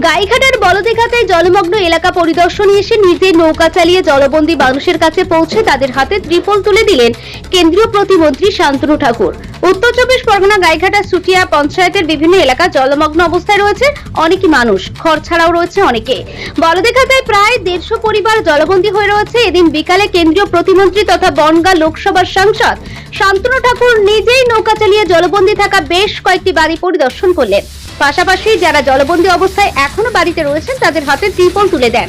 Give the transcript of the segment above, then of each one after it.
গাইঘাটার বলদেঘাতে জলমগ্ন এলাকা পরিদর্শনে এসে নিজে নৌকা চালিয়ে জলবন্দী মানুষের কাছে পৌঁছে তাদের হাতে ত্রিপল তুলে দিলেন কেন্দ্রীয় প্রতিমন্ত্রী শান্তনু ঠাকুর। উত্তর চব্বিশ পরগনা গাইঘাটা সুটিয়া পঞ্চায়েতের বিভিন্ন এলাকা জলমগ্ন অবস্থায় রয়েছে অনেকই মানুষ ঘর ছাড়াও রয়েছে অনেকে। বলদেঘাতে প্রায় দেড়শো পরিবার জলবন্দী হয়ে রয়েছে। এদিন বিকালে কেন্দ্রীয় প্রতিমন্ত্রী তথা বনগা লোকসভার সাংসদ শান্তনু ঠাকুর নিজেই নৌকা চালিয়ে জলবন্দী থাকা বেশ কয়েকটি বাড়ি পরিদর্শন করলেন। পাশাপাশি যারা জলবন্দী অবস্থায় এখনও বাড়িতে রয়েছেন, তাদের হাতে ত্রিপল তুলে দেন।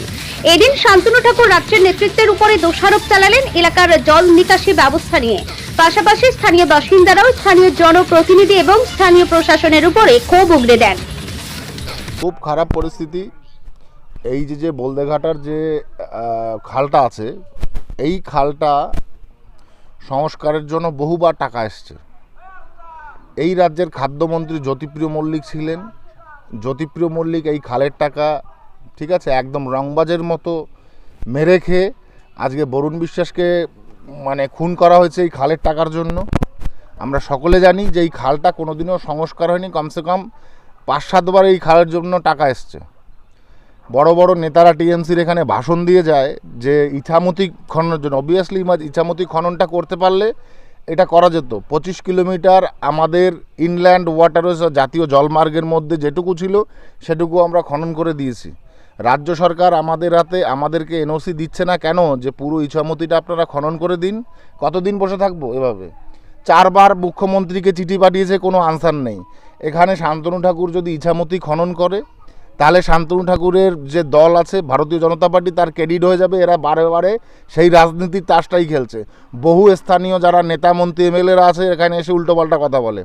এদিন শান্তনু ঠাকুর রাজ্যের নেতৃত্বের উপরে দোষারোপ চালালেন এলাকার জল নিকাশি ব্যবস্থা নিয়ে। পাশাপাশি স্থানীয় বাসিন্দারাও স্থানীয় জনপ্রতিনিধি এবং স্থানীয় প্রশাসনের উপরে ক্ষোভ উগড়ে দেন। খুব খারাপ পরিস্থিতি। এই যে যে বলদেঘাটার যে খালটা আছে, এই খালটা সংস্কারের জন্য বহুবার টাকা এসছে। এই রাজ্যের খাদ্যমন্ত্রী জ্যোতিপ্রিয় মল্লিক ছিলেন জ্যোতিপ্রিয় মল্লিক এই খালের টাকা, ঠিক আছে, একদম রংবাজের মতো মেরে খেয়ে আজকে বরুণ বিশ্বাসকে মানে খুন করা হয়েছে এই খালের টাকার জন্য। আমরা সকলে জানি যে এই খালটা কোনোদিনও সংস্কার হয়নি, কমসে কম পাঁচ সাতবার এই খালের জন্য টাকা এসছে। বড় বড় নেতারা টিএমসির এখানে ভাষণ দিয়ে যায় যে ইছামতি খননের জন্য অবভিয়াসলি ইছামতি খননটা করতে পারলে এটা করা যেত। পঁচিশ কিলোমিটার আমাদের ইনল্যান্ড ওয়াটারওয়েজ জাতীয় জলমার্গের মধ্যে যেটুকু ছিল, সেটুকু আমরা খনন করে দিয়েছি। রাজ্য সরকার আমাদের হাতে, আমাদেরকে এনওসি দিচ্ছে না কেন যে পুরো ইছামতিটা আপনারা খনন করে দিন? কতদিন বসে থাকব এভাবে? চারবার মুখ্যমন্ত্রীকে চিঠি পাঠিয়েছে, কোনো আনসার নেই। এখানে শান্তনু ঠাকুর যদি ইছামতি খনন করে তাহলে শান্তনু ঠাকুরের যে দল আছে, ভারতীয় জনতা পার্টি, তার ক্রেডিট হয়ে যাবে। এরা বারে বারে সেই রাজনীতির তাসটাই খেলছে। বহু স্থানীয় যারা নেতা মন্ত্রী এমএলএরা আছে, এখানে এসে উল্টোপাল্টা কথা বলে।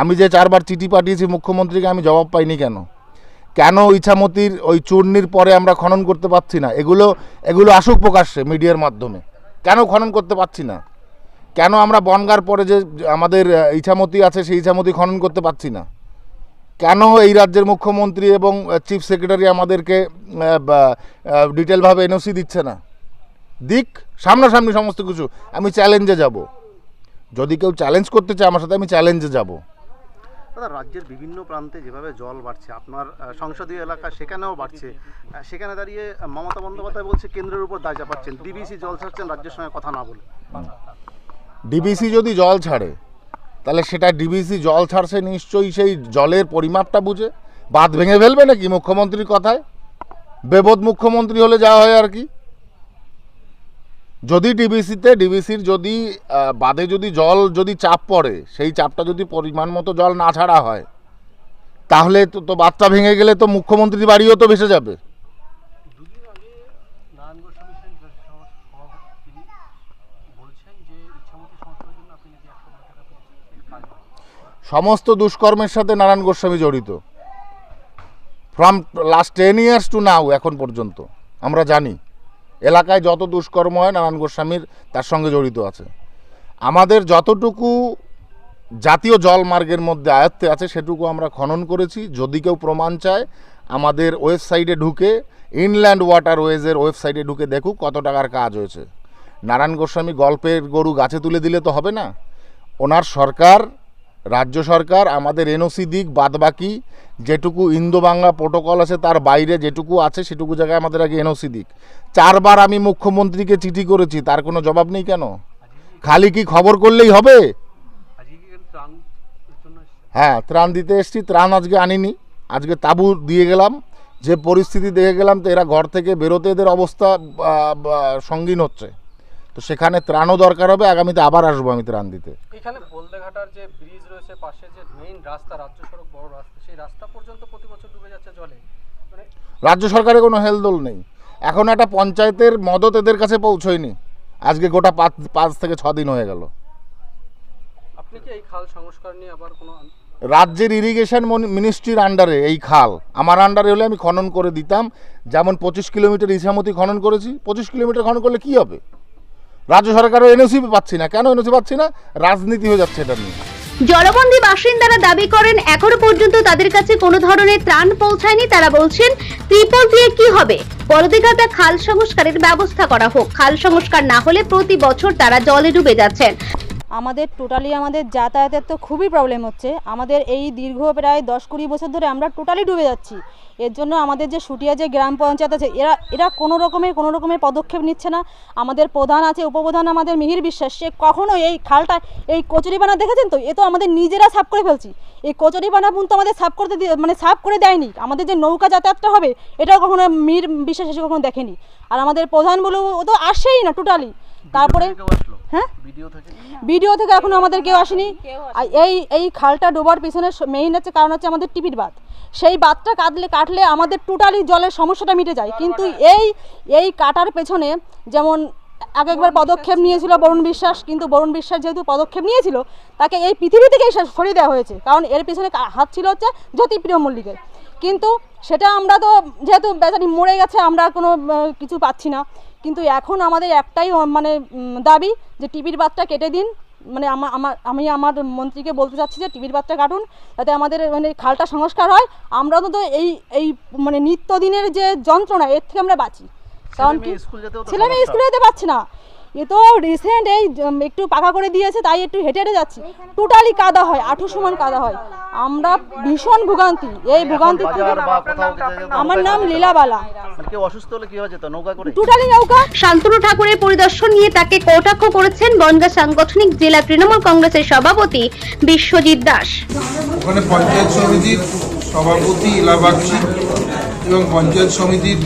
আমি যে চারবার চিঠি পাঠিয়েছি মুখ্যমন্ত্রীকে, আমি জবাব পাইনি কেন? কেন ইছামতির ওই চূর্ণির পরে আমরা খনন করতে পারছি না? এগুলো এগুলো আসুক প্রকাশ্যে মিডিয়ার মাধ্যমে। কেন খনন করতে পারছি না? কেন আমরা বনগার পরে যে আমাদের ইছামতি আছে, সেই ইছামতি খনন করতে পারছি না? কেন এই রাজ্যের মুখ্যমন্ত্রী এবং চিফ সেক্রেটারি আমাদেরকে ডিটেলভাবে এনওসি দিচ্ছে না? দিক সামনাসামনি সমস্ত কিছু। আমি চ্যালেঞ্জে যাব। যদি কেউ চ্যালেঞ্জ করতে চায় আমার সাথে আমি চ্যালেঞ্জে যাব। দাদা রাজ্যের বিভিন্ন প্রান্তে যেভাবে জল বাড়ছে আপনার সংসদীয় এলাকা সেখানেও বাড়ছে। সেখানে দাঁড়িয়ে মমতা বন্দ্যোপাধ্যায় বলছে কেন্দ্রের উপর দায় চাপাচ্ছেন। ডিবিসি জল ছাড়ছেন রাজ্যের সঙ্গে কথা না বলে। ডিবিসি যদি জল ছাড়ে তাহলে সেটা ডিবিসি জল ছাড়ছে নিশ্চয়ই সেই জলের পরিমাপটা বুঝে। বাঁধ ভেঙে ফেলবে নাকি মুখ্যমন্ত্রীর কথায়? বেবোধ মুখ্যমন্ত্রী হলে যা হয় আর কি? যদি ডিবিসিতে, ডিবিসির যদি বাদে যদি জল যদি চাপ পড়ে, সেই চাপটা যদি পরিমাণ মতো জল না ছাড়া হয়, তাহলে তো তো বাচ্চা ভেঙে গেলে তো মুখ্যমন্ত্রীর বাড়িও তো ভেসে যাবে। সমস্ত দুষ্কর্মের সাথে নারায়ণ গোস্বামী জড়িত। From last ten years to now এখন পর্যন্ত, আমরা জানি, এলাকায় যত দুষ্কর্ম হয়, নারায়ণ গোস্বামীর তার সঙ্গে জড়িত আছে। আমাদের যতটুকু জাতীয় জলমার্গের মধ্যে আয়ত্তে আছে, সেটুকু আমরা খনন করেছি। যদি কেউ প্রমাণ চায়, আমাদের ওয়েবসাইটে ঢুকে ইনল্যান্ড ওয়াটারওয়েজের ওয়েবসাইটে ঢুকে দেখুক কত টাকার কাজ হয়েছে। নারায়ণ গোস্বামী গল্পের গরু গাছে তুলে দিলে তো হবে না? ওনার সরকার, রাজ্য সরকার, আমাদের এনওসি দিক, বাদবাকি, যেটুকু ইন্দো বাংলা প্রোটোকল আছে তার বাইরে যেটুকু আছে সেটুকু জায়গায় আমাদের আগে এনওসি দিক। চারবার আমি মুখ্যমন্ত্রীকে চিঠি করেছি, তার কোনো জবাব নেই কেন? খালি কি খবর করলেই হবে? হ্যাঁ ত্রাণ দিতে এসেছি, ত্রাণ আজকে আনিনি, আজকে তাবু দিয়ে গেলাম। যে পরিস্থিতি দেখে গেলাম তো এরা ঘর থেকে বেরোতে এদের অবস্থা সঙ্গীন হচ্ছে। তো সেখানে ত্রাণও দরকার হবে আগামীতে আবার আসব আমি ত্রাণ দিতে। এখানে বলদেঘাটার যে ব্রিজ রয়েছে পাশে যে মেইন রাস্তা রাজ্য সড়ক বড় রাস্তা সেই রাস্তা পর্যন্ত প্রতি বছর ডুবে যাচ্ছে জলে। মানে রাজ্য সরকারের কোনো হেলদোল নেই। এখন একটা পঞ্চায়েতের মদত এদের কাছে পৌঁছয়নি। আজকে গোটা পাঁচ পাঁচ থেকে ছ দিন হয়ে গেল। আপনি কি এই খাল সংস্কার নিয়ে আবার কোনো রাজ্যের ইরিগেশন মিনিস্ট্রির আন্ডারে এই খাল। আমার আন্ডারে হলে আমি খনন করে দিতাম। যেমন পঁচিশ কিলোমিটার ইসামতি খনন করেছি পঁচিশ কিলোমিটার খনন করলে কী হবে? রাজ্য সরকারও এনওসি পাচ্ছি না। কেন এনওসি পাচ্ছি না? রাজনীতি হয়ে যাচ্ছে এটা নিয়ে। জলবন্দী বাসিন্দারা দাবি করেন, এখনও পর্যন্ত তাদের কাছে কোনো ধরনের ত্রাণ পৌঁছায়নি। তারা বলছেন, ত্রিপল দিয়ে কি হবে? বলদিঘাটা খাল সংস্কারের ব্যবস্থা করা হোক। খাল সংস্কার না হলে প্রতি বছর তারা জলে ডুবে যাচ্ছেন। আমাদের টোটালি আমাদের যাতায়াতের তো খুবই প্রবলেম হচ্ছে। আমাদের এই দীর্ঘ প্রায় দশ কুড়ি বছর ধরে আমরা টোটালি ডুবে যাচ্ছি। এর জন্য আমাদের যে সুটিয়া যে গ্রাম পঞ্চায়েত আছে, এরা এরা কোনো রকমের কোনো রকমের পদক্ষেপ নিচ্ছে না। আমাদের প্রধান আছে, উপপ্রধান আমাদের মিহির বিশ্বাস, সে কখনো এই খালটা, এই কচুরিপানা দেখেছেন তো? এ তো আমাদের নিজেরা সাফ করে ফেলছি। এই কচুরিপানা কিন্তু আমাদের সাফ করতে মানে সাফ করে দেয়নি। আমাদের যে নৌকা যাতায়াতটা হবে, এটাও কখনো মিহির বিশ্বাস এসে কখনো দেখেনি। আর আমাদের প্রধান বলে ও তো আসেই না টোটালি তারপরে হ্যাঁ? ভিডিও থেকে? ভিডিও থেকে এখনও আমাদের কেউ আসেনি। আর এই এই খালটা ডোবার পিছনে মেইন হচ্ছে কারণ হচ্ছে আমাদের টিপির বাঁধ। সেই বাঁধটা কাটলে কাটলে আমাদের টোটালি জলের সমস্যাটা মিটে যায়। কিন্তু এই এই কাটার পেছনে যেমন এক একবার পদক্ষেপ নিয়েছিল বরুণ বিশ্বাস কিন্তু বরুণ বিশ্বাস যেহেতু পদক্ষেপ নিয়েছিল তাকে এই পৃথিবী থেকেই সরিয়ে দেওয়া হয়েছে। কারণ এর পিছনে হাত ছিল হচ্ছে জ্যোতিপ্রিয় মল্লিকের। কিন্তু সেটা আমরা তো যেহেতু বেচারি মরে গেছে আমরা আর কোনো কিছু পাচ্ছি না। কিন্তু এখন আমাদের একটাই মানে দাবি যে টিভির বাতটা কেটে দিন। মানে আমার আমি আমার মন্ত্রীকে বলতে চাচ্ছি যে টিভির বাচ্চা কাটুন যাতে আমাদের মানে খালটা সংস্কার হয়। আমরা তো এই এই মানে নিত্যদিনের যে যন্ত্রণা এর থেকে আমরা বাঁচি। কারণ কি ছেলে মেয়ে। স্কুলে যেতে পারছি না। এ তো রিসেন্ট এই একটু পাকা করে দিয়েছে তাই একটু হেঁটে হেঁটে যাচ্ছি। টোটালি কাদা হয় আঠু সমান কাদা হয়। আমরা ভীষণ ভোগান্তি এই ভোগান্তি আমার নাম। লীলাবালা। মানে কেউ অসুস্থ হলে কীভাবে যেত? নৌকা করে? টোটালি নৌকা। শান্তনু ঠাকুরের পরিদর্শন নিয়ে তাকে কটাক্ষ করেছেন বনগা সাংগঠনিক জেলা তৃণমূল কংগ্রেসের সভাপতি বিশ্বজিৎ দাস। ওখানে পঞ্চায়েত সমিতির সভাপতি ইলাবাগচি এবং পঞ্চায়েত সমিতির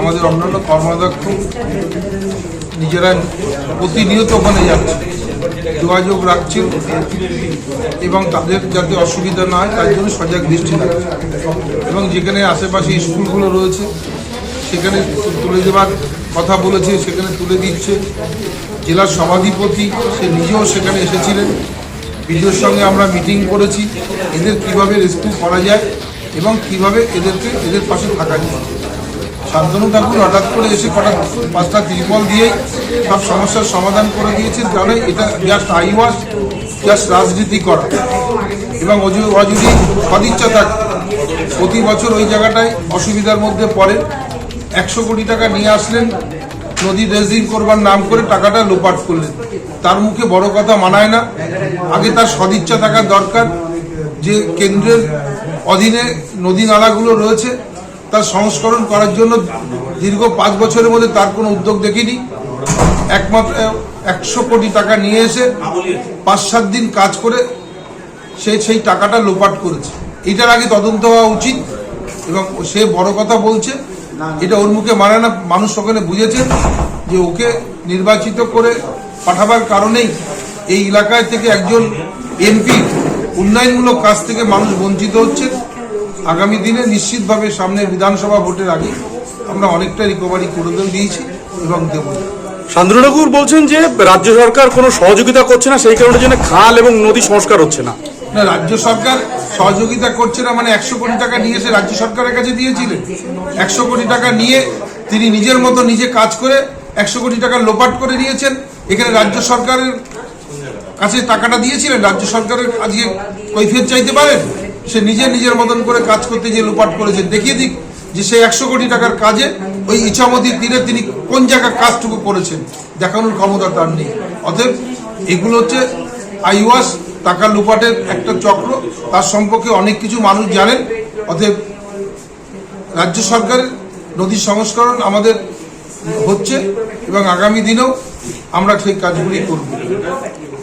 আমাদের অন্যান্য কর্মাধ্যক্ষ নিজেরা প্রতিনিয়ত ওখানে যাচ্ছে, যোগাযোগ রাখছেন এবং তাদের যাতে অসুবিধা না হয়, তার জন্য সজাগ দৃষ্টি রাখছে এবং যেখানে আশেপাশে স্কুলগুলো রয়েছে, সেখানে তুলে দেওয়ার কথা বলেছে, সেখানে তুলে দিচ্ছে। জেলার সভাধিপতি সে নিজেও সেখানে এসেছিলেন। বিডিওর সঙ্গে আমরা মিটিং করেছি, এদের কীভাবে রেস্কিউ করা যায় এবং কীভাবে এদেরকে, এদের পাশে থাকা যায়। শান্তনু ঠাকুর হঠাৎ করে এসে কটা পাঁচটা ত্রিপল দিয়ে সব সমস্যার সমাধান করে দিয়েছেন। তাহলে এটা জাস্ট আইওয়াস জাস্ট রাজনীতি করা। এবং অজু অজুরি সদিচ্ছা থাকে, প্রতি বছর ওই জায়গাটায় অসুবিধার মধ্যে পড়ে। একশো কোটি টাকা নিয়ে আসলেন, নদী ড্রেজিং করবার নাম করে টাকাটা লোপাট করলেন। তার মুখে বড় কথা মানায় না। আগে তার সদিচ্ছা থাকার দরকার, যে কেন্দ্রের অধীনে নদী নালাগুলো রয়েছে তার সংস্করণ করার জন্য দীর্ঘ পাঁচ বছরের মধ্যে তার কোনো উদ্যোগ দেখিনি। একমাত্র, একশো কোটি টাকা নিয়ে এসে পাঁচ সাত দিন কাজ করে সে সেই টাকাটা লোপাট করেছে। এটার আগে তদন্ত হওয়া উচিত এবং সে বড় কথা বলছে। এটা ওর মুখে মানে না, মানুষ ওখানে বুঝেছে যে ওকে নির্বাচিত করে পাঠাবার কারণেই এই এলাকায় থেকে একজন এমপি উন্নয়নমূলক কাজ থেকে মানুষ বঞ্চিত হচ্ছে। আগামী দিনে নিশ্চিতভাবে সামনের বিধানসভা ভোটের আগে আমরা অনেকটা রিকভারি করে দিয়েছি এবং দেব। শান্তনু বলছেন যে রাজ্য সরকার কোনো সহযোগিতা করছে না সেই কারণে জন্য খাল এবং নদী সংস্কার হচ্ছে না। না রাজ্য সরকার সহযোগিতা করছে না মানে একশো কোটি টাকা নিয়ে এসে রাজ্য সরকারের কাছে দিয়েছিলেন। একশো কোটি টাকা নিয়ে তিনি নিজের মতো নিজে কাজ করে একশো কোটি টাকা লোপাট করে নিয়েছেন। এখানে রাজ্য সরকারের কাছে টাকাটা দিয়েছিলেন। রাজ্য সরকারের আজকে কৈফিয়ত চাইতে পারেন? সে নিজে নিজের মতন করে কাজ করতে গিয়ে লোপাট করেছে। দেখিয়ে দিক যে সেই একশো কোটি টাকার কাজে ওই ইচ্ছামতির তীরে তিনি কোন জায়গায় কাজটুকু করেছেন, দেখানোর ক্ষমতা তার নেই। অতএব এগুলো হচ্ছে আইওয়াস, টাকা লুপাটের একটা চক্র, তার সম্পর্কে অনেক কিছু মানুষ জানেন। অতএব রাজ্য সরকারের নদী সংস্করণ আমাদের হচ্ছে এবং আগামী দিনেও আমরা সেই কাজগুলি করব।